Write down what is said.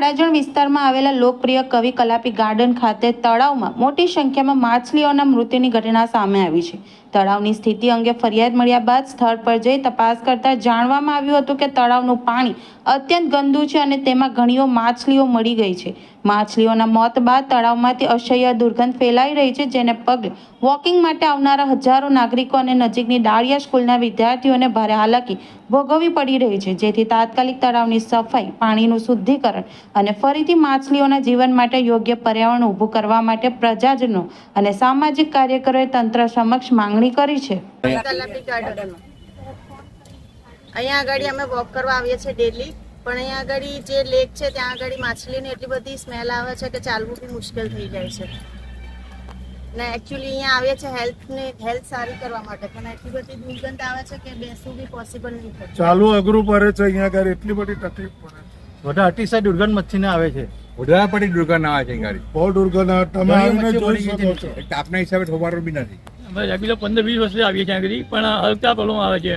વાલાજણ વિસ્તારમાં આવેલા લોકપ્રિય કવિ કલાપી ગાર્ડન ખાતે તળાવમાં મોટી સંખ્યામાં માછલીઓના મૃત્યુની ઘટના સામે આવી છે. તળાવની સ્થિતિ અંગે ફરિયાદ મળ્યા બાદ સ્થળ પર જઈ તપાસ કરતા જાણવામાં આવ્યું હતું કે તળાવનું પાણી અત્યંત ગંદુ છે અને તેમાં ઘણીઓ માછલીઓ મળી ગઈ છે. માછલીઓના મોત બાદ તળાવમાંથી અસહ્ય દુર્ગંધ ફેલાઈ રહી છે, જેને પગલે વોકિંગ માટે આવનારા હજારો નાગરિકો અને નજીકની ડાળિયા સ્કૂલના વિદ્યાર્થીઓને ભારે હાલાકી ભોગવવી પડી રહી છે. જેથી તાત્કાલિક તળાવની સફાઈ, પાણીનું શુદ્ધિકરણ અને ફરીથી માછલીઓના જીવન માટે યોગ્ય પર્યાવરણ ઊભું કરવા માટે પ્રજાજનો અને સામાજિક કાર્યકરોએ તંત્ર સમક્ષ માંગણી કરી છે? અહીંયા આગળ અમે વોક કરવા આવીએ છીએ ડેલી પણ અહીંયા આગળ જે લેક છે ત્યાં આગળ માછલીની એટલી બધી સ્મેલ આવે છે કે ચાલવું બી મુશ્કેલ થઈ જાય છે. ને એકચ્યુઅલી અહીંયા આવે છે હેલ્થ હેલ્થને હેલ્થ સારી કરવા માટે. પણ એટલી બધી દુર્ગંધ આવે છે કે બેસવું બી પોસિબલ નહીં થતું ચાલુ અઘરું પડે છે અહીંયા આગળ એટલી બધી તકલીફ પડે છે. બધા અતિશય દુર્ગંધ મચ્છીને આવે છે. વધારે પડી દુર્ગંધ આવે છે ગાડી બહુ દુર્ગંધ તમે આવીને જોઈ શકો છો. તાપના હિસાબે થોબારો બી નથી. અમે રેગ્યુલર પંદર વીસ વર્ષથી આવીએ છીએ આગળ. પણ હલકા પ્રોબ્લેમ આવે છે.